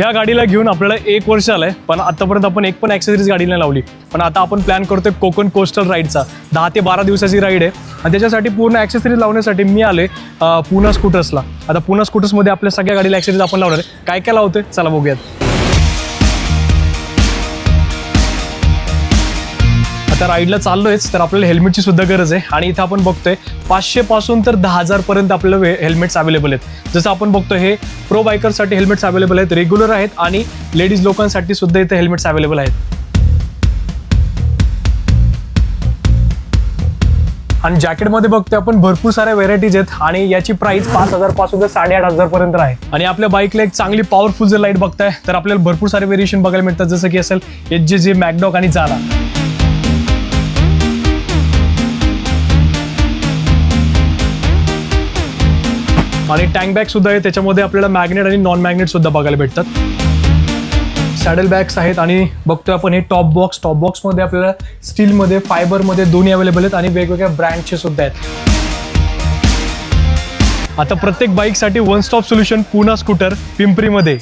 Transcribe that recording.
ह्या गाडीला घेऊन आपल्याला एक वर्ष आलंय पण आतापर्यंत आपण एक पण ॲक्सेसरीज गाडीला लावली. पण आता आपण प्लॅन करतोय कोकण कोस्टल राईडचा दहा ते बारा दिवसाची राईड आहे. आणि त्याच्यासाठी पूर्ण ॲक्सेसरीज लावण्यासाठी मी आले पुना स्कूटर्सला आता पुना स्कूटर्समध्ये आपल्या सगळ्या गाडीला ॲक्सेसरीज आपण लावणार आहे. काय काय लावतोय? चला बघूयात. आता राईडला चाललोयच तर आपल्याला हेल्मेटची सुद्धा गरज आहे. आणि इथं आपण बघतोय पाचशे पासून तर दहा हजार पर्यंत आपल्याला हेल्मेट्स अवेलेबल आहेत. जसं आपण बघतोय हे प्रो बायकरसाठी हेल्मेट्स अवेलेबल आहेत रेग्युलर आहेत आणि लेडीज लोकांसाठी सुद्धा इथे हेल्मेट्स अवेलेबल आहेत. आणि जॅकेटमध्ये बघतोय आपण भरपूर साऱ्या व्हेरायटीज आहेत आणि याची प्राइस पाच हजारपासून तर साडेआठ हजार पर्यंत आहे. आणि आपल्या बाईकला एक चांगली पॉवरफुल जर लाइट बघताय तर आपल्याला भरपूर सारे व्हेरिएशन बघायला मिळतात. जसं की असेल एच जे जे मॅकडॉक आणि जाला आणि टँक बॅग सुद्धा आहे. त्याच्यामध्ये आपल्याला मॅग्नेट आणि नॉन मॅग्नेट सुद्धा बघायला भेटतात. सॅडल बॅग्स आहेत आणि बघतोय आपण हे टॉप बॉक्स टॉप बॉक्समध्ये आपल्याला स्टीलमध्ये फायबरमध्ये दोन्ही अवेलेबल आहेत आणि वेगवेगळ्या ब्रँडचे सुद्धा आहेत. आता प्रत्येक बाईकसाठी one stop solution Poona scooter पिंपरीमध्ये.